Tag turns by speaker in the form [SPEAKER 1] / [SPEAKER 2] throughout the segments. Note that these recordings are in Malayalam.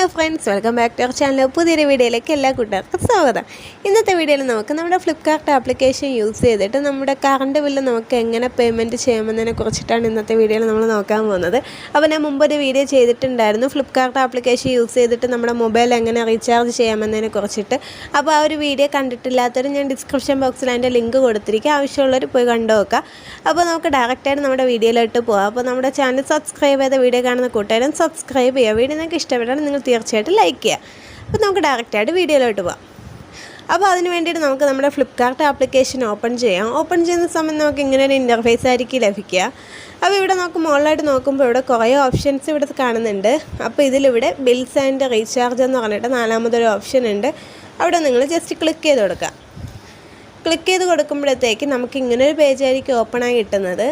[SPEAKER 1] Hello friends welcome back to our channel പുതിയൊരു വീഡിയോയിലേക്ക് എല്ലാ കൂട്ടുകാർക്കും സ്വാഗതം. ഇന്നത്തെ വീഡിയോയിൽ നമുക്ക് നമ്മുടെ ഫ്ലിപ്കാർട്ട് ആപ്ലിക്കേഷൻ യൂസ് ചെയ്തിട്ട് നമ്മുടെ കറണ്ട് ബില്ല് നമുക്ക് എങ്ങനെ പേയ്മെന്റ് ചെയ്യാമെന്നതിനെ കുറിച്ചിട്ടാണ് ഇന്നത്തെ വീഡിയോയിൽ നമ്മൾ നോക്കാൻ പോകുന്നത്. അപ്പോൾ ഞാൻ മുമ്പൊരു വീഡിയോ ചെയ്തിട്ടുണ്ടായിരുന്നു. ഫ്ലിപ്കാർട്ട് ആപ്ലിക്കേഷൻ യൂസ് ചെയ്തിട്ട് നമ്മുടെ മൊബൈൽ എങ്ങനെ റീചാർജ് ചെയ്യാമെന്നതിനെ കുറിച്ചിട്ട്. അപ്പോൾ ആ ഒരു വീഡിയോ കണ്ടിട്ടില്ലാത്തവർ ഞാൻ ഡിസ്ക്രിപ്ഷൻ ബോക്സിൽ അതിന്റെ ലിങ്ക് കൊടുത്തിരിക്കുക ആവശ്യമുള്ളവർ പോയി കണ്ടു നോക്കുക അപ്പോൾ നമുക്ക് ഡയറക്റ്റായിട്ട് നമ്മുടെ വീഡിയോയിലോട്ട് പോകാം അപ്പോൾ നമ്മുടെ ചാനൽ സബ്സ്ക്രൈബ് ചെയ്ത വീഡിയോ കാണുന്ന കൂട്ടുകാരും സബ്സ്ക്രൈബ് ചെയ്യുക. വീഡിയോ നിങ്ങൾക്ക് ഇഷ്ടപ്പെട്ടാൽ നിങ്ങൾ തീർച്ചയായിട്ടും ലൈക്ക് ചെയ്യുക. അപ്പോൾ നമുക്ക് ഡയറക്റ്റായിട്ട് വീഡിയോയിലോട്ട് പോകാം അപ്പോൾ അതിന് വേണ്ടിയിട്ട് നമുക്ക് നമ്മുടെ ഫ്ലിപ്കാർട്ട് ആപ്ലിക്കേഷൻ ഓപ്പൺ ചെയ്യാം. ഓപ്പൺ ചെയ്യുന്ന സമയം നമുക്ക് ഇങ്ങനെ ഒരു ഇന്റർഫേസ് ആയിരിക്കും ലഭിക്കുക. അപ്പോൾ ഇവിടെ നമുക്ക് മുകളിലായിട്ട് നോക്കുമ്പോൾ ഇവിടെ കുറേ ഓപ്ഷൻസ് ഇവിടെ കാണുന്നുണ്ട്. അപ്പോൾ ഇതിലിവിടെ ബിൽസ് ആൻഡ് റീചാർജ് എന്ന് പറഞ്ഞിട്ട് നാലാമതൊരു ഓപ്ഷൻ ഉണ്ട്. അവിടെ നിങ്ങൾ ജസ്റ്റ് ക്ലിക്ക് ചെയ്ത് കൊടുക്കുക. ക്ലിക്ക് ചെയ്ത് കൊടുക്കുമ്പോഴത്തേക്ക് നമുക്ക് ഇങ്ങനൊരു പേജായിരിക്കും ഓപ്പണായി കിട്ടുന്നത്.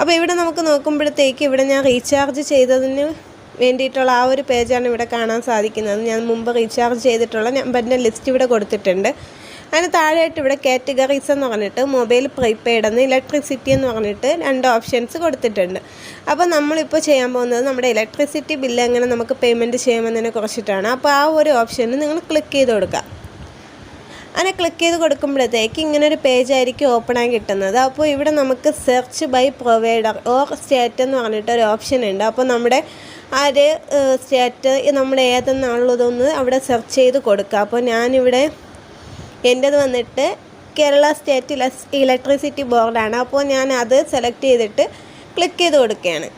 [SPEAKER 1] അപ്പോൾ ഇവിടെ നമുക്ക് നോക്കുമ്പോഴത്തേക്ക് ഇവിടെ ഞാൻ റീചാർജ് ചെയ്തതിന് വേണ്ടിയിട്ടുള്ള ആ ഒരു പേജാണ് ഇവിടെ കാണാൻ സാധിക്കുന്നത്. ഞാൻ മുമ്പ് റീചാർജ് ചെയ്തിട്ടുള്ള നമ്പറിന്റെ ലിസ്റ്റ് ഇവിടെ കൊടുത്തിട്ടുണ്ട്. അതിന് താഴെയായിട്ട് ഇവിടെ കാറ്റഗറീസ് എന്ന് പറഞ്ഞിട്ട് മൊബൈൽ പ്രീപെയ്ഡ് എന്ന് ഇലക്ട്രിസിറ്റി എന്ന് പറഞ്ഞിട്ട് രണ്ട് ഓപ്ഷൻസ് കൊടുത്തിട്ടുണ്ട്. അപ്പോൾ നമ്മളിപ്പോൾ ചെയ്യാൻ പോകുന്നത് നമ്മുടെ ഇലക്ട്രിസിറ്റി ബില്ല് എങ്ങനെ നമുക്ക് പേയ്മെന്റ് ചെയ്യാമെന്നതിനെ കുറിച്ചിട്ടാണ്. അപ്പോൾ ആ ഒരു ഓപ്ഷന് നിങ്ങൾ ക്ലിക്ക് ചെയ്ത് കൊടുക്കുക. അങ്ങനെ ക്ലിക്ക് ചെയ്ത് കൊടുക്കുമ്പോഴത്തേക്ക് ഇങ്ങനെ ഒരു പേജ് ആയിരിക്കും ഓപ്പൺ ആയി കിട്ടുന്നത്. അപ്പോൾ ഇവിടെ നമുക്ക് search by provider or state എന്ന് പറഞ്ഞിട്ട് ഒരു ഓപ്ഷൻ ഉണ്ട്. അപ്പോൾ നമ്മുടെ ആ ഒരു സ്റ്റേറ്റ് നമ്മൾ ഏതെന്നുള്ളതൊന്ന് അവിടെ സെർച്ച് ചെയ്ത് കൊടുക്കുക. അപ്പോൾ ഞാനിവിടെ എന്റേത് വന്നിട്ട് കേരള സ്റ്റേറ്റ് ഇലക്ട്രിസിറ്റി ബോർഡാണ് അപ്പോൾ ഞാൻ അത് സെലക്ട് ചെയ്തിട്ട് ക്ലിക്ക് ചെയ്ത് കൊടുക്കുകയാണ്.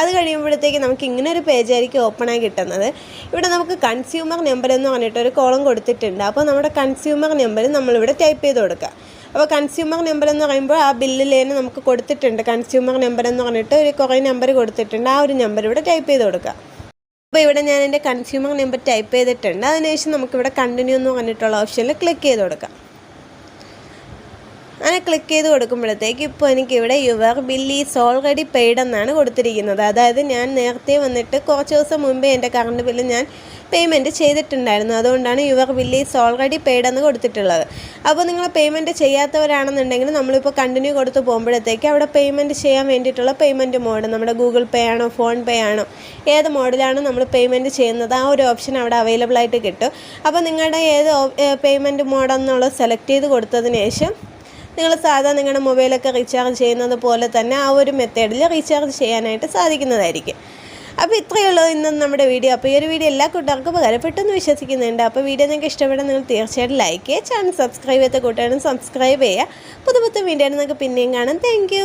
[SPEAKER 1] അത് കഴിയുമ്പോഴത്തേക്ക് നമുക്ക് ഇങ്ങനെ ഒരു പേജായിരിക്കും ഓപ്പൺ ആയി കിട്ടുന്നത്. ഇവിടെ നമുക്ക് കൺസ്യൂമർ നമ്പർ എന്ന് പറഞ്ഞിട്ട് ഒരു കോളം കൊടുത്തിട്ടുണ്ട്. അപ്പോൾ നമ്മുടെ കൺസ്യൂമർ നമ്പർ നമ്മളിവിടെ ടൈപ്പ് ചെയ്ത് കൊടുക്കുക. അപ്പോൾ കൺസ്യൂമർ നമ്പർ എന്ന് പറയുമ്പോൾ ആ ബില്ലിൽ തന്നെ നമുക്ക് കൊടുത്തിട്ടുണ്ട്. കൺസ്യൂമർ നമ്പർ എന്ന് പറഞ്ഞിട്ട് ഒരു കുറേ നമ്പർ കൊടുത്തിട്ടുണ്ട്. ആ ഒരു നമ്പർ ഇവിടെ ടൈപ്പ് ചെയ്ത് കൊടുക്കുക. അപ്പോൾ ഇവിടെ ഞാൻ എന്റെ കൺസ്യൂമർ നമ്പർ ടൈപ്പ് ചെയ്തിട്ടുണ്ട്. അതിനുശേഷം നമുക്കിവിടെ കണ്ടിന്യൂ എന്ന് പറഞ്ഞിട്ടുള്ള ഓപ്ഷനിൽ ക്ലിക്ക് ചെയ്ത് കൊടുക്കാം. അങ്ങനെ ക്ലിക്ക് ചെയ്ത് കൊടുക്കുമ്പോഴത്തേക്ക് ഇപ്പോൾ എനിക്കിവിടെ your bill is already paid എന്നാണ് കൊടുത്തിരിക്കുന്നത്. അതായത് ഞാൻ നേരത്തെ വന്നിട്ട് കുറച്ച് ദിവസം മുമ്പേ എന്റെ കറണ്ട് ബില്ല് ഞാൻ പേയ്മെന്റ് ചെയ്തിട്ടുണ്ടായിരുന്നു. അതുകൊണ്ടാണ് your bill is already paid എന്ന് കൊടുത്തിട്ടുള്ളത്. അപ്പോൾ നിങ്ങൾ പേയ്മെന്റ് ചെയ്യാത്തവരാണെന്നുണ്ടെങ്കിൽ നമ്മളിപ്പോൾ കണ്ടിന്യൂ കൊടുത്ത് പോകുമ്പോഴത്തേക്ക് അവിടെ പേയ്മെന്റ് ചെയ്യാൻ വേണ്ടിയിട്ടുള്ള പേയ്മെന്റ് മോഡ് നമ്മുടെ ഗൂഗിൾ പേ ആണോ ഫോൺ പേ ആണോ ഏത് മോഡിലാണ് നമ്മൾ പേയ്മെന്റ് ചെയ്യുന്നത് ആ ഒരു ഓപ്ഷൻ അവിടെ അവൈലബിൾ ആയിട്ട് കിട്ടും. അപ്പോൾ നിങ്ങളുടെ ഏത് പേയ്മെന്റ് മോഡെന്നുള്ളത് സെലക്ട് ചെയ്ത് കൊടുത്തതിന് ശേഷം നിങ്ങൾ സാധാ നിങ്ങളുടെ മൊബൈലൊക്കെ റീചാർജ് ചെയ്യുന്നത് പോലെ തന്നെ ആ ഒരു മെത്തേഡിൽ റീചാർജ് ചെയ്യാനായിട്ട് സാധിക്കുന്നതായിരിക്കും. അപ്പോൾ ഇത്രയേ ഉള്ളൂ ഇന്ന് നമ്മുടെ വീഡിയോ. അപ്പോൾ ഈ ഒരു വീഡിയോ എല്ലാ കൂട്ടുകാർക്കും ഉപകാരപ്പെട്ടെന്ന് വിശ്വസിക്കുന്നുണ്ട്. അപ്പോൾ വീഡിയോ നിങ്ങൾക്ക് ഇഷ്ടപ്പെടാൻ നിങ്ങൾ തീർച്ചയായിട്ടും ലൈക്ക് ചെയ്യുക ചാനൽ സബ്സ്ക്രൈബ് ചെയ്ത കൂട്ടുകാരും സബ്സ്ക്രൈബ് ചെയ്യുക. പുതു പുതു വീഡിയോ നിങ്ങൾക്ക് പിന്നെയും കാണാം. താങ്ക്